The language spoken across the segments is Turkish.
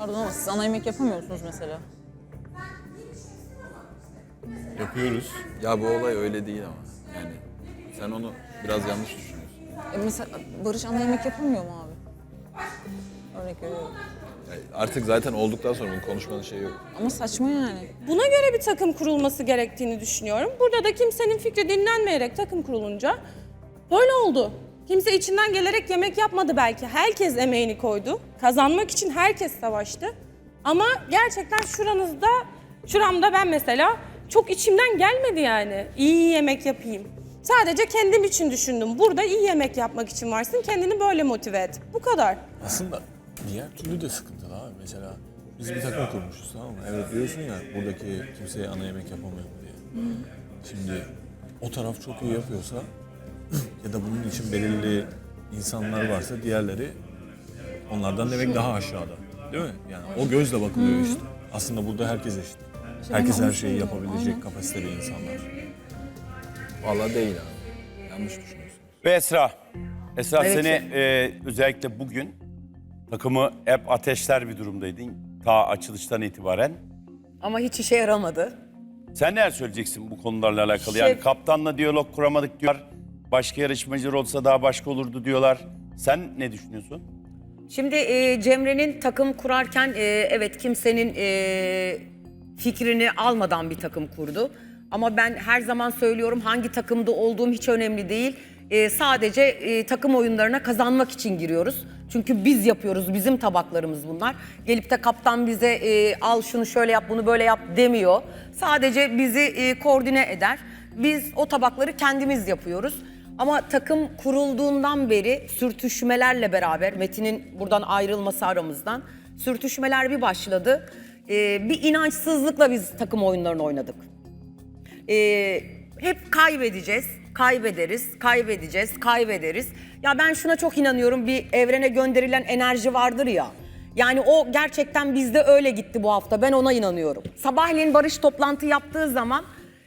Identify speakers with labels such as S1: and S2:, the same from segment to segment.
S1: Pardon ama siz ana yemek yapamıyor musunuz mesela?
S2: Yapıyoruz.
S3: Ya bu olay öyle değil ama. Yani sen onu biraz yanlış düşünüyorsun.
S1: E mesela Barış ana yemek yapamıyor mu abi? Örnek veriyorum.
S3: Yani artık zaten olduktan sonra bunun konuşmanın şeyi yok.
S1: Ama saçma yani.
S4: Buna göre bir takım kurulması gerektiğini düşünüyorum. Burada da kimsenin fikri dinlenmeyerek takım kurulunca böyle oldu. Kimse içinden gelerek yemek yapmadı belki. Herkes emeğini koydu. Kazanmak için herkes savaştı. Ama gerçekten şuranızda, şuramda ben mesela çok içimden gelmedi yani. İyi yemek yapayım. Sadece kendim için düşündüm. Burada iyi yemek yapmak için varsın. Kendini böyle motive et. Bu kadar.
S2: Aslında diğer türlü de sıkıntılı abi. Mesela biz bir takım kurmuşuz tamam mı? Evet diyorsun ya buradaki kimseye ana yemek yapamıyor diye. Şimdi o taraf çok iyi yapıyorsa ya da bunun için belirli insanlar varsa diğerleri onlardan demek daha aşağıda. Değil mi? Yani o gözle bakılıyor işte. Aslında burada herkes eşit. Herkes her şeyi yapabilecek kapasiteli insanlar.
S3: Vallahi değil abi. Yanlış düşünüyorsun.
S5: Ve Esra. Esra
S6: Evet.
S5: seni e, özellikle bugün takımı hep ateşler bir durumdaydın. Ta açılıştan itibaren.
S6: Ama hiç işe yaramadı.
S5: Sen neler söyleyeceksin bu konularla alakalı? Yani
S6: Şef-
S5: kaptanla diyalog kuramadık diyorlar. Başka yarışmacılar olsa daha başka olurdu diyorlar. Sen ne düşünüyorsun?
S6: Şimdi e, Cemre'nin takım kurarken e, evet kimsenin e, fikrini almadan bir takım kurdu. Ama ben her zaman söylüyorum hangi takımda olduğum hiç önemli değil. E, sadece e, takım oyunlarına kazanmak için giriyoruz. Çünkü biz yapıyoruz, bizim tabaklarımız bunlar. Gelip de kaptan bize e, al şunu şöyle yap, bunu böyle yap demiyor. Sadece bizi e, koordine eder. Biz o tabakları kendimiz yapıyoruz. Ama takım kurulduğundan beri sürtüşmelerle beraber Metin'in buradan ayrılması aramızdan sürtüşmeler bir başladı. Ee, bir inançsızlıkla biz takım oyunlarını oynadık. Ee, hep kaybedeceğiz, kaybederiz, kaybedeceğiz, kaybederiz. Ya ben şuna çok inanıyorum bir evrene gönderilen enerji vardır ya. Yani o gerçekten bizde öyle gitti bu hafta. Ben ona inanıyorum. Sabahleyin Barış toplantı yaptığı zaman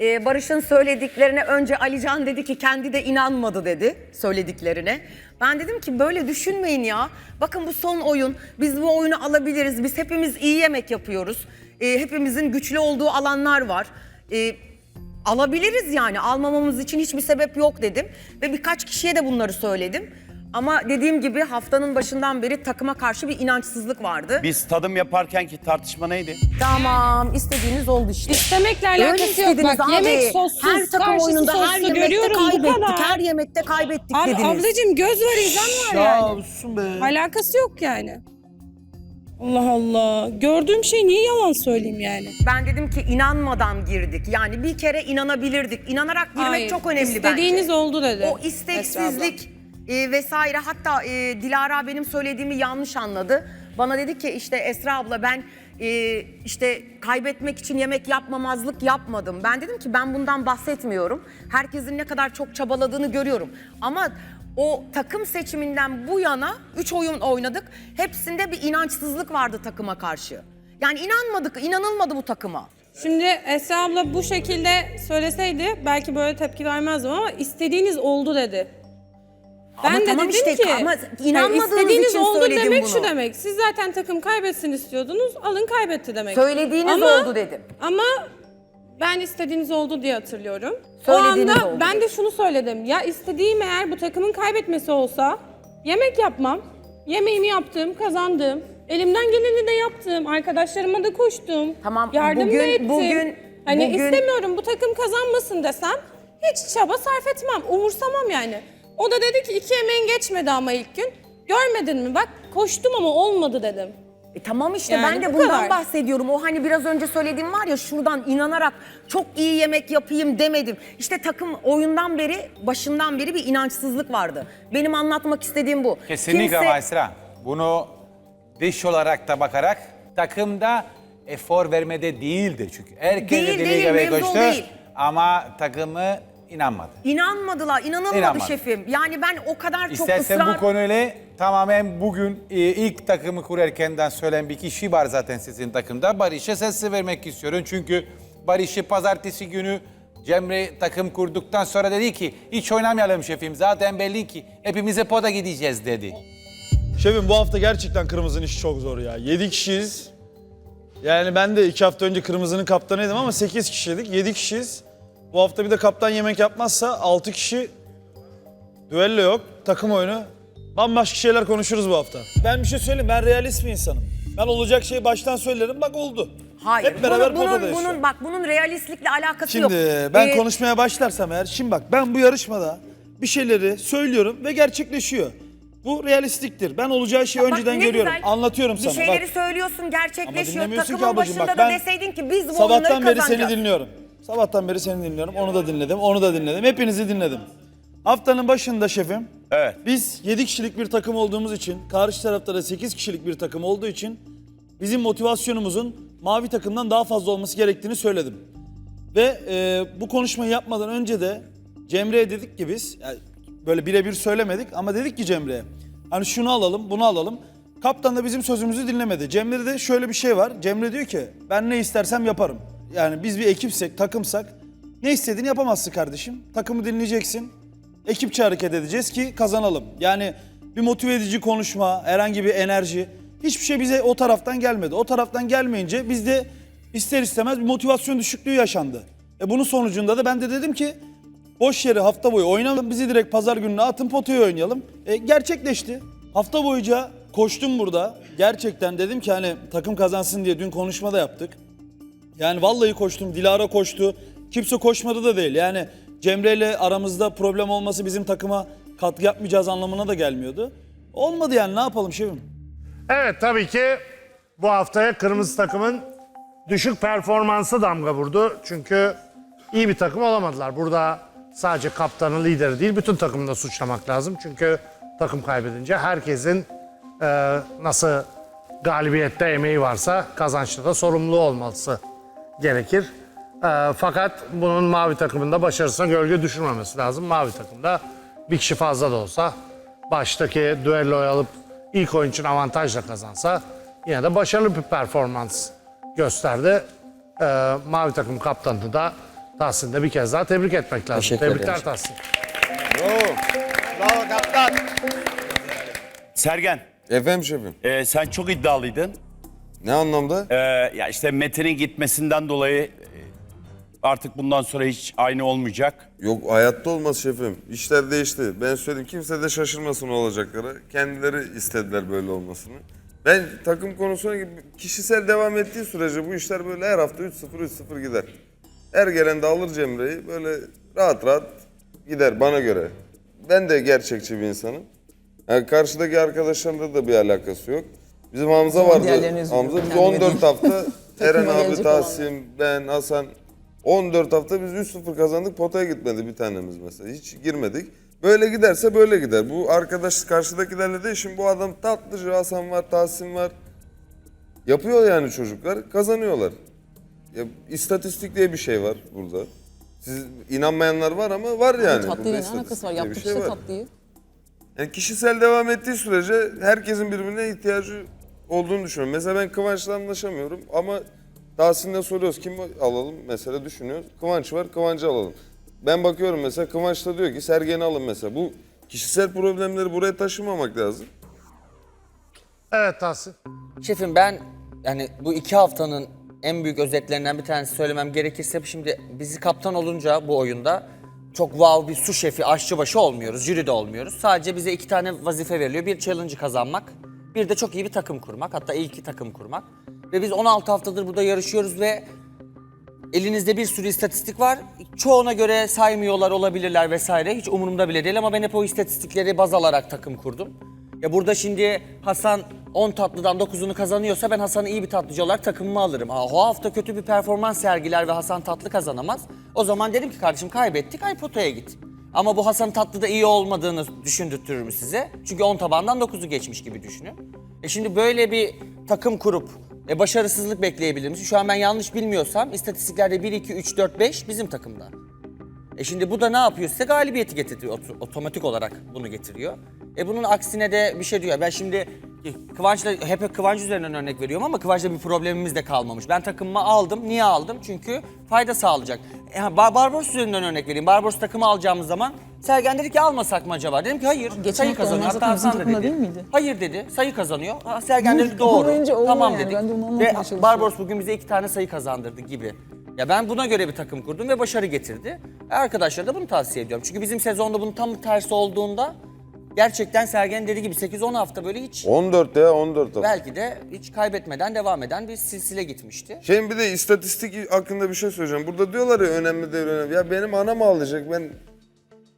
S6: e, Barış'ın söylediklerine önce Alican dedi ki kendi de inanmadı dedi söylediklerine. Ben dedim ki böyle düşünmeyin ya. Bakın bu son oyun. Biz bu oyunu alabiliriz. Biz hepimiz iyi yemek yapıyoruz. E, hepimizin güçlü olduğu alanlar var. E, alabiliriz yani. Almamamız için hiçbir sebep yok dedim. Ve birkaç kişiye de bunları söyledim. Ama dediğim gibi haftanın başından beri takıma karşı bir inançsızlık vardı.
S5: Biz tadım yaparken ki tartışma neydi?
S6: Tamam istediğiniz oldu işte.
S4: İstemekle alakası yok.
S6: istediniz
S4: Bak
S6: abi.
S4: yemek sossuz,
S6: her takım
S4: karşısı
S6: oyununda her
S4: soslu
S6: yemekte
S4: görüyorum bu
S6: kaybettik.
S4: kadar.
S6: Her yemekte kaybettik
S4: Abi
S6: dediniz.
S4: ablacığım göz var izan var yani.
S2: susun be.
S4: Alakası yok yani. Allah Allah. Gördüğüm şey niye yalan söyleyeyim yani?
S6: Ben dedim ki inanmadan girdik. Yani bir kere inanabilirdik. İnanarak girmek
S4: Hayır.
S6: çok önemli
S4: İstediğiniz
S6: bence.
S4: oldu dedi.
S6: O isteksizlik e, vesaire hatta e, Dilara benim söylediğimi yanlış anladı. Bana dedi ki işte Esra abla ben e, işte kaybetmek için yemek yapmamazlık yapmadım. Ben dedim ki ben bundan bahsetmiyorum. Herkesin ne kadar çok çabaladığını görüyorum. Ama o takım seçiminden bu yana 3 oyun oynadık. Hepsinde bir inançsızlık vardı takıma karşı. Yani inanmadık, inanılmadı bu takıma.
S4: Şimdi Esra abla bu şekilde söyleseydi belki böyle tepki vermezdim ama istediğiniz oldu dedi. Ben de
S6: tamam
S4: dedim
S6: işte,
S4: ki
S6: ama inanmadığınız
S4: istediğiniz
S6: için
S4: oldu
S6: söyledim
S4: demek
S6: bunu.
S4: şu demek. Siz zaten takım kaybetsin istiyordunuz. Alın kaybetti demek.
S6: Söylediğiniz
S4: Ama-
S6: oldu dedim.
S4: Ama ben istediğiniz oldu diye hatırlıyorum.
S6: Söylediğiniz
S4: o anda
S6: oldu
S4: ben de şunu söyledim. Ya istediğim eğer bu takımın kaybetmesi olsa yemek yapmam. Yemeğimi yaptım, kazandım. Elimden geleni de yaptım. Arkadaşlarıma da koştum.
S6: Tamam,
S4: Yardım
S6: bugün-
S4: da ettim.
S6: bugün-
S4: hani
S6: bugün-
S4: istemiyorum bu takım kazanmasın desem hiç çaba sarf etmem. Umursamam yani. O da dedi ki iki yemeğin geçmedi ama ilk gün. Görmedin mi? Bak koştum ama olmadı dedim.
S6: E tamam işte
S4: Yani
S6: ben de
S4: bu
S6: bundan
S4: kadar.
S6: bahsediyorum. O hani biraz önce söylediğim var ya şuradan inanarak çok iyi yemek yapayım demedim. İşte takım oyundan beri başından beri bir inançsızlık vardı. Benim anlatmak istediğim bu.
S7: Kesinlikle
S6: Kimse-
S7: ama Esra. Bunu dış olarak da bakarak takımda efor vermede değildir çünkü. Herkes
S6: Değil,
S7: dediği
S6: değil,
S7: gibi
S6: mevzu o
S7: koştu
S6: değil.
S7: ama takımı inanmadı.
S6: İnanmadılar, inanılmadı
S7: İnanmadı.
S6: şefim. Yani ben o kadar çok
S7: İstersen
S6: ısrar...
S7: bu konuyla tamamen bugün e, ilk takımı kurarkenden söyleyen bir kişi var zaten sizin takımda. Barış'a sesi vermek istiyorum çünkü Barış'ı pazartesi günü Cemre takım kurduktan sonra dedi ki hiç oynamayalım şefim zaten belli ki hepimize poda gideceğiz dedi.
S8: Şefim bu hafta gerçekten kırmızının işi çok zor ya. 7 kişiyiz. Yani ben de 2 hafta önce kırmızının kaptanıydım ama 8 kişiydik. 7 kişiyiz. Bu hafta bir de kaptan yemek yapmazsa 6 kişi düello yok, takım oyunu. Bambaşka şeyler konuşuruz bu hafta. Ben bir şey söyleyeyim, ben realist bir insanım. Ben olacak şeyi baştan söylerim, bak oldu.
S6: Hayır.
S8: Hep beraber
S6: bunun, bunun, bunun, bak bunun realistlikle alakası yok.
S8: Şimdi ben
S6: Ee,
S8: konuşmaya başlarsam eğer, şimdi bak ben bu yarışmada bir şeyleri söylüyorum ve gerçekleşiyor. Bu realistiktir. Ben olacağı şeyi
S6: bak
S8: önceden görüyorum.
S6: güzel.
S8: Anlatıyorum
S6: Bir
S8: sana.
S6: şeyleri
S8: bak,
S6: söylüyorsun,
S8: Ama
S6: gerçekleşiyor.
S8: dinlemiyorsun ki
S6: Takımın
S8: ablacığım.
S6: başında
S8: Bak
S6: da deseydin ki biz bu oyunları
S8: sabahtan beri
S6: kazanacağız.
S8: seni dinliyorum. Sabahtan beri seni dinliyorum. Onu da dinledim, onu da dinledim. Hepinizi dinledim. Haftanın başında şefim,
S5: Evet.
S8: biz 7 kişilik bir takım olduğumuz için, karşı tarafta da 8 kişilik bir takım olduğu için bizim motivasyonumuzun mavi takımdan daha fazla olması gerektiğini söyledim. Ve e, bu konuşmayı yapmadan önce de Cemre'ye dedik ki biz, yani böyle birebir söylemedik ama dedik ki Cemre'ye, hani şunu alalım, bunu alalım. Kaptan da bizim sözümüzü dinlemedi. Cemre'de de şöyle bir şey var. Cemre diyor ki ben ne istersem yaparım. Yani biz bir ekipsek, takımsak ne istediğini yapamazsın kardeşim. Takımı dinleyeceksin. Ekipçe hareket edeceğiz ki kazanalım. Yani bir motive edici konuşma, herhangi bir enerji hiçbir şey bize o taraftan gelmedi. O taraftan gelmeyince bizde ister istemez bir motivasyon düşüklüğü yaşandı. E bunun sonucunda da ben de dedim ki boş yere hafta boyu oynayalım. Bizi direkt pazar gününe atın potaya oynayalım. E, gerçekleşti. Hafta boyunca koştum burada. Gerçekten dedim ki hani takım kazansın diye dün konuşmada yaptık. Yani vallahi koştum. Dilara koştu. Kimse koşmadı da değil. Yani Cemre ile aramızda problem olması bizim takıma katkı yapmayacağız anlamına da gelmiyordu. Olmadı yani ne yapalım şefim?
S9: Evet tabii ki bu haftaya kırmızı takımın düşük performansı damga vurdu. Çünkü iyi bir takım olamadılar. Burada sadece kaptanı, lideri değil bütün takımı da suçlamak lazım. Çünkü takım kaybedince herkesin e, nasıl galibiyette emeği varsa kazançta da sorumlu olması gerekir. E, fakat bunun mavi takımında başarısına gölge düşürmemesi lazım. Mavi takımda bir kişi fazla da olsa baştaki düelloyu alıp ilk oyun için avantajla kazansa yine de başarılı bir performans gösterdi. E, mavi takım kaptanını da Tahsin'i de bir kez daha tebrik etmek lazım.
S10: Teşekkür
S9: Tebrikler
S10: ederim.
S9: Tahsin.
S5: Sergen,
S11: Efendim şefim.
S5: e, sen çok iddialıydın.
S11: Ne anlamda?
S5: E, ya işte Metin'in gitmesinden dolayı e, artık bundan sonra hiç aynı olmayacak.
S11: Yok hayatta olmaz şefim. İşler değişti. Ben söyledim kimse de şaşırmasın olacakları. Kendileri istediler böyle olmasını. Ben takım konusuna kişisel devam ettiği sürece bu işler böyle her hafta 3-0 3-0 gider. Her gelen de alır Cemre'yi böyle rahat rahat gider bana göre. Ben de gerçekçi bir insanım. Yani karşıdaki arkadaşlarla da bir alakası yok. Bizim Hamza vardı.
S1: diğerlerini.
S11: Hamza biz
S1: Kendime
S11: 14
S1: değil.
S11: hafta Eren
S1: Takıma
S11: abi,
S1: gelecek
S11: Tahsin, ben, Hasan 14 hafta biz 3-0 kazandık. Potaya gitmedi bir tanemiz mesela. Hiç girmedik. Böyle giderse böyle gider. Bu arkadaş karşıdakilerle de şimdi bu adam tatlıcı Hasan var, Tahsin var. Yapıyor yani çocuklar, kazanıyorlar. Ya, istatistik diye bir şey var burada. Siz inanmayanlar var ama var yani. Burada
S1: Tatlıyla ne alakası var? Yaptık işte tatlıyı.
S11: Yani kişisel devam ettiği sürece herkesin birbirine ihtiyacı olduğunu düşünüyorum. Mesela ben Kıvanç'la anlaşamıyorum ama Tahsin'le soruyoruz kim alalım mesela düşünüyoruz. Kıvanç var Kıvanç'ı alalım. Ben bakıyorum mesela Kıvanç da diyor ki Sergen'i alın mesela. Bu kişisel problemleri buraya taşımamak lazım.
S9: Evet Tahsin.
S10: Şefim ben yani bu iki haftanın en büyük özetlerinden bir tanesi söylemem gerekirse şimdi bizi kaptan olunca bu oyunda çok wow bir su şefi, aşçıbaşı olmuyoruz, jüri de olmuyoruz. Sadece bize iki tane vazife veriliyor. Bir challenge'ı kazanmak, bir de çok iyi bir takım kurmak. Hatta iyi iki takım kurmak. Ve biz 16 haftadır burada yarışıyoruz ve elinizde bir sürü istatistik var. Çoğuna göre saymıyorlar olabilirler vesaire. Hiç umurumda bile değil ama ben hep o istatistikleri baz alarak takım kurdum. Ya burada şimdi Hasan 10 tatlıdan 9'unu kazanıyorsa ben Hasan'ı iyi bir tatlıcı olarak takımıma alırım. Ha, o hafta kötü bir performans sergiler ve Hasan tatlı kazanamaz. O zaman dedim ki kardeşim kaybettik ay potaya git. Ama bu Hasan tatlıda iyi olmadığını düşündürtür mü size? Çünkü 10 tabandan 9'u geçmiş gibi düşünün. E şimdi böyle bir takım kurup e, başarısızlık bekleyebilir misin? Şu an ben yanlış bilmiyorsam istatistiklerde 1, 2, 3, 4, 5 bizim takımda. E şimdi bu da ne yapıyor size? Galibiyeti getiriyor. Ot- Otomatik olarak bunu getiriyor. E bunun aksine de bir şey diyor. Ben şimdi Kıvanç'la hep Kıvanç üzerinden örnek veriyorum ama Kıvanç'la bir problemimiz de kalmamış. Ben takımımı aldım. Niye aldım? Çünkü fayda sağlayacak. E, Bar- Barbaros üzerinden örnek vereyim. Barbaros takımı alacağımız zaman Sergen dedi ki almasak mı acaba? Dedim ki hayır.
S1: Geçen
S10: sayı
S1: hafta
S10: kazanıyor. Hatta
S1: zaten bizim
S10: Hasan da
S1: takımda
S10: dedi.
S1: değil miydi?
S10: Hayır dedi. Sayı kazanıyor. Ha, Sergen dedi doğru.
S1: olmayınca
S10: Tamam
S1: yani.
S10: dedik.
S1: Ben de onu
S10: Ve
S1: çalışıyorum.
S10: Barbaros bugün bize iki tane sayı kazandırdı gibi. Ya ben buna göre bir takım kurdum ve başarı getirdi. Arkadaşlara da bunu tavsiye ediyorum. Çünkü bizim sezonda bunun tam tersi olduğunda gerçekten Sergen dediği gibi 8-10 hafta böyle hiç
S11: 14 ya 14 hafta.
S10: belki de hiç kaybetmeden devam eden bir silsile gitmişti.
S11: Şeyin bir de istatistik hakkında bir şey söyleyeceğim. Burada diyorlar ya önemli değil önemli. Ya benim anam ağlayacak. Ben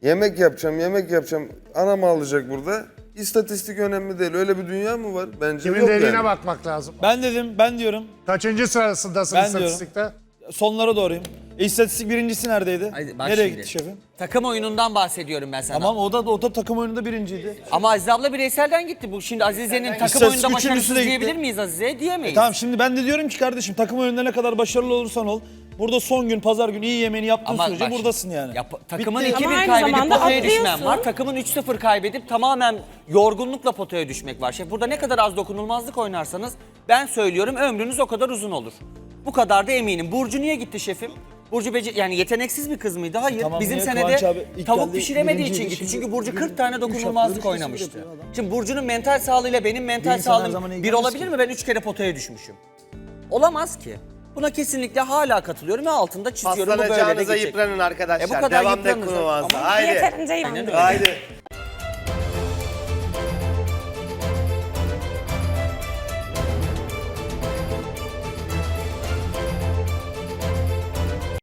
S11: yemek yapacağım, yemek yapacağım. Anam ağlayacak burada. İstatistik önemli değil. Öyle bir dünya mı var? Bence
S9: Kimin
S11: yok
S9: dediğine
S11: yani.
S9: bakmak lazım.
S8: Ben dedim, ben diyorum.
S9: Kaçıncı sırasındasın
S8: Ben
S9: istatistikte?
S8: Sonlara doğruyum. E, istatistik birincisi neredeydi?
S10: Haydi bak
S8: Nereye
S10: şimdi.
S8: gitti şefim?
S10: Takım oyunundan bahsediyorum ben sana.
S8: Tamam o da o da takım oyununda birinciydi.
S10: Ama Azize abla bireyselden gitti. Bu şimdi Azize'nin takım
S8: İstatistik
S10: oyununda
S8: üçüncüsü
S10: başarısız
S8: de gitti.
S10: diyebilir miyiz Azize'ye? Diyemeyiz.
S8: Tamam şimdi ben de diyorum ki kardeşim takım oyununda ne kadar başarılı olursan ol. Burada son gün pazar günü iyi yemeğini yaptığın sürece
S10: bak
S8: buradasın yani.
S10: ya pa- takımın
S8: Bitti.
S10: 2-1
S4: Ama aynı
S10: kaybedip
S4: zamanda
S10: potaya düşmem
S4: atlıyorsun.
S10: var. Takımın 3-0 kaybedip tamamen yorgunlukla potaya düşmek var. Şef burada ne kadar az dokunulmazlık oynarsanız ben söylüyorum ömrünüz o kadar uzun olur. Bu kadar da eminim. Burcu niye gitti şefim? Burcu Bece yani yeteneksiz bir kız mıydı? Hayır.
S8: Tamam,
S10: Bizim
S8: niye?
S10: senede
S8: abi ilk
S10: tavuk
S8: geldi,
S10: pişiremediği için
S8: birinciydi.
S10: gitti.
S8: Şimdi
S10: Çünkü Burcu
S8: bugün
S10: 40 tane
S8: üç
S10: dokunulmazlık oynamıştı.
S8: işte yapıyor adam.
S10: Şimdi Burcu'nun mental sağlığıyla benim mental
S8: Bir insan her zaman
S10: sağlığım
S8: iyi
S10: bir
S8: gelmez
S10: olabilir
S8: ki.
S10: mi? Ben 3 kere potaya düşmüşüm. Olamaz ki. Buna kesinlikle hala katılıyorum ve altında çiziyorum. Bu böyle de
S12: Paslanacağınıza
S10: gidecek.
S12: yıpranın arkadaşlar.
S10: E bu kadar
S12: Devam
S10: yıpranın.
S12: Devam
S10: Ama
S12: Haydi.
S4: Yeterince
S10: Aynen öyle.
S12: Haydi.